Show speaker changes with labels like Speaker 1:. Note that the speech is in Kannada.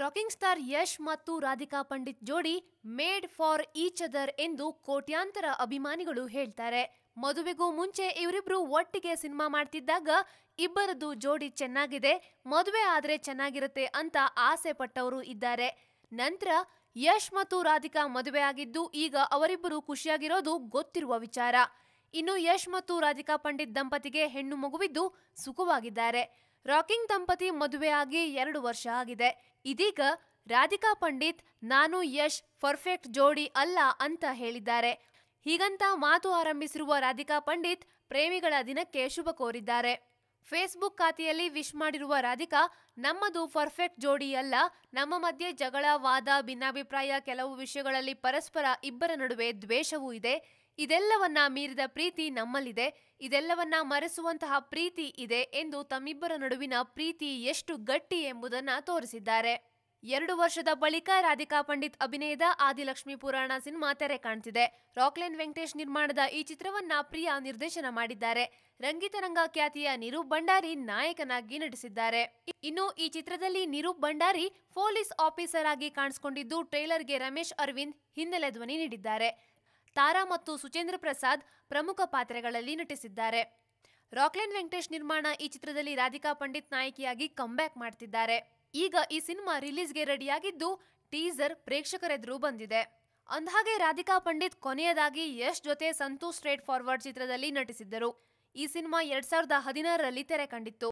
Speaker 1: ರಾಕಿಂಗ್ ಸ್ಟಾರ್ ಯಶ್ ಮತ್ತು ರಾಧಿಕಾ ಪಂಡಿತ್ ಜೋಡಿ ಮೇಡ್ ಫಾರ್ ಈಚ್ ಅದರ್ ಎಂದು ಕೋಟ್ಯಾಂತರ ಅಭಿಮಾನಿಗಳು ಹೇಳ್ತಾರೆ. ಮದುವೆಗೂ ಮುಂಚೆ ಇವರಿಬ್ರು ಒಟ್ಟಿಗೆ ಸಿನಿಮಾ ಮಾಡ್ತಿದ್ದಾಗ ಇಬ್ಬರದ್ದು ಜೋಡಿ ಚೆನ್ನಾಗಿದೆ, ಮದುವೆ ಆದ್ರೆ ಚೆನ್ನಾಗಿರುತ್ತೆ ಅಂತ ಆಸೆ ಪಟ್ಟವರು ಇದ್ದಾರೆ. ನಂತರ ಯಶ್ ಮತ್ತು ರಾಧಿಕಾ ಮದುವೆ ಆಗಿದ್ದು ಈಗ ಅವರಿಬ್ಬರು ಖುಷಿಯಾಗಿರೋದು ಗೊತ್ತಿರುವ ವಿಚಾರ. ಇನ್ನು ಯಶ್ ಮತ್ತು ರಾಧಿಕಾ ಪಂಡಿತ್ ದಂಪತಿಗೆ ಹೆಣ್ಣು ಮಗುವಿದ್ದು ಸುಖವಾಗಿದ್ದಾರೆ. ರಾಕಿಂಗ್ ದಂಪತಿ ಮದುವೆಯಾಗಿ ಎರಡು ವರ್ಷ ಆಗಿದೆ. ಇದೀಗ ರಾಧಿಕಾ ಪಂಡಿತ್, ನಾನು ಯಶ್, ಪರ್ಫೆಕ್ಟ್ ಜೋಡಿ ಅಲ್ಲ ಅಂತ ಹೇಳಿದ್ದಾರೆ. ಹೀಗಂತ ಮಾತು ಆರಂಭಿಸಿರುವ ರಾಧಿಕಾ ಪಂಡಿತ್ ಪ್ರೇಮಿಗಳ ದಿನಕ್ಕೆ ಶುಭ ಕೋರಿದ್ದಾರೆ. ಫೇಸ್ಬುಕ್ ಖಾತೆಯಲ್ಲಿ ವಿಶ್ ಮಾಡಿರುವ ರಾಧಿಕಾ, ನಮ್ಮದು ಪರ್ಫೆಕ್ಟ್ ಜೋಡಿ ಅಲ್ಲ, ನಮ್ಮ ಮಧ್ಯೆ ಜಗಳ, ವಾದ, ಭಿನ್ನಾಭಿಪ್ರಾಯ, ಕೆಲವು ವಿಷಯಗಳಲ್ಲಿ ಪರಸ್ಪರ ಇಬ್ಬರ ನಡುವೆ ದ್ವೇಷವೂ ಇದೆ. ಇದೆಲ್ಲವನ್ನ ಮೀರಿದ ಪ್ರೀತಿ ನಮ್ಮಲ್ಲಿದೆ, ಇದೆಲ್ಲವನ್ನ ಮರೆಸುವಂತಹ ಪ್ರೀತಿ ಇದೆ ಎಂದು ತಮ್ಮಿಬ್ಬರ ನಡುವಿನ ಪ್ರೀತಿ ಎಷ್ಟು ಗಟ್ಟಿ ಎಂಬುದನ್ನ ತೋರಿಸಿದ್ದಾರೆ. ಎರಡು ವರ್ಷದ ಬಳಿಕ ರಾಧಿಕಾ ಪಂಡಿತ್ ಅಭಿನಯದ ಆದಿಲಕ್ಷ್ಮಿ ಪುರಾಣ ಸಿನಿಮಾ ತೆರೆ ಕಾಣ್ತಿದೆ. ರಾಕ್ಲೈನ್ ವೆಂಕಟೇಶ್ ನಿರ್ಮಾಣದ ಈ ಚಿತ್ರವನ್ನ ಪ್ರಿಯಾ ನಿರ್ದೇಶನ ಮಾಡಿದ್ದಾರೆ. ರಂಗಿತರಂಗ ಖ್ಯಾತಿಯ ನಿರೂಪ್ ಭಂಡಾರಿ ನಾಯಕನಾಗಿ ನಟಿಸಿದ್ದಾರೆ. ಇನ್ನು ಈ ಚಿತ್ರದಲ್ಲಿ ನಿರೂಪ್ ಭಂಡಾರಿ ಪೊಲೀಸ್ ಆಫೀಸರ್ ಆಗಿ ಕಾಣಿಸಿಕೊಂಡಿದ್ದು ಟ್ರೇಲರ್ಗೆ ರಮೇಶ್ ಅರವಿಂದ್ ಹಿನ್ನೆಲೆ ಧ್ವನಿ ನೀಡಿದ್ದಾರೆ. ತಾರಾ ಮತ್ತು ಸುಚೇಂದ್ರ ಪ್ರಸಾದ್ ಪ್ರಮುಖ ಪಾತ್ರಗಳಲ್ಲಿ ನಟಿಸಿದ್ದಾರೆ. ರಾಕ್ಲೈನ್ ವೆಂಕಟೇಶ್ ನಿರ್ಮಾಣ ಈ ಚಿತ್ರದಲ್ಲಿ ರಾಧಿಕಾ ಪಂಡಿತ್ ನಾಯಕಿಯಾಗಿ ಕಂಬ್ಯಾಕ್ ಮಾಡ್ತಿದ್ದಾರೆ. ಈಗ ಈ ಸಿನಿಮಾ ರಿಲೀಸ್ಗೆ ರೆಡಿಯಾಗಿದ್ದು ಟೀಸರ್ ಪ್ರೇಕ್ಷಕರೆದುರು ಬಂದಿದೆ. ಅಂದ್ಹಾಗೆ ರಾಧಿಕಾ ಪಂಡಿತ್ ಕೊನೆಯದಾಗಿ ಯಶ್ ಜೊತೆ ಸಂತೋಷ್ ಸ್ಟ್ರೇಟ್ ಫಾರ್ವರ್ಡ್ ಚಿತ್ರದಲ್ಲಿ ನಟಿಸಿದ್ದರು. ಈ ಸಿನಿಮಾ ಎರಡ್ ಸಾವಿರದ ಹದಿನಾರರಲ್ಲಿ ತೆರೆ ಕಂಡಿತ್ತು.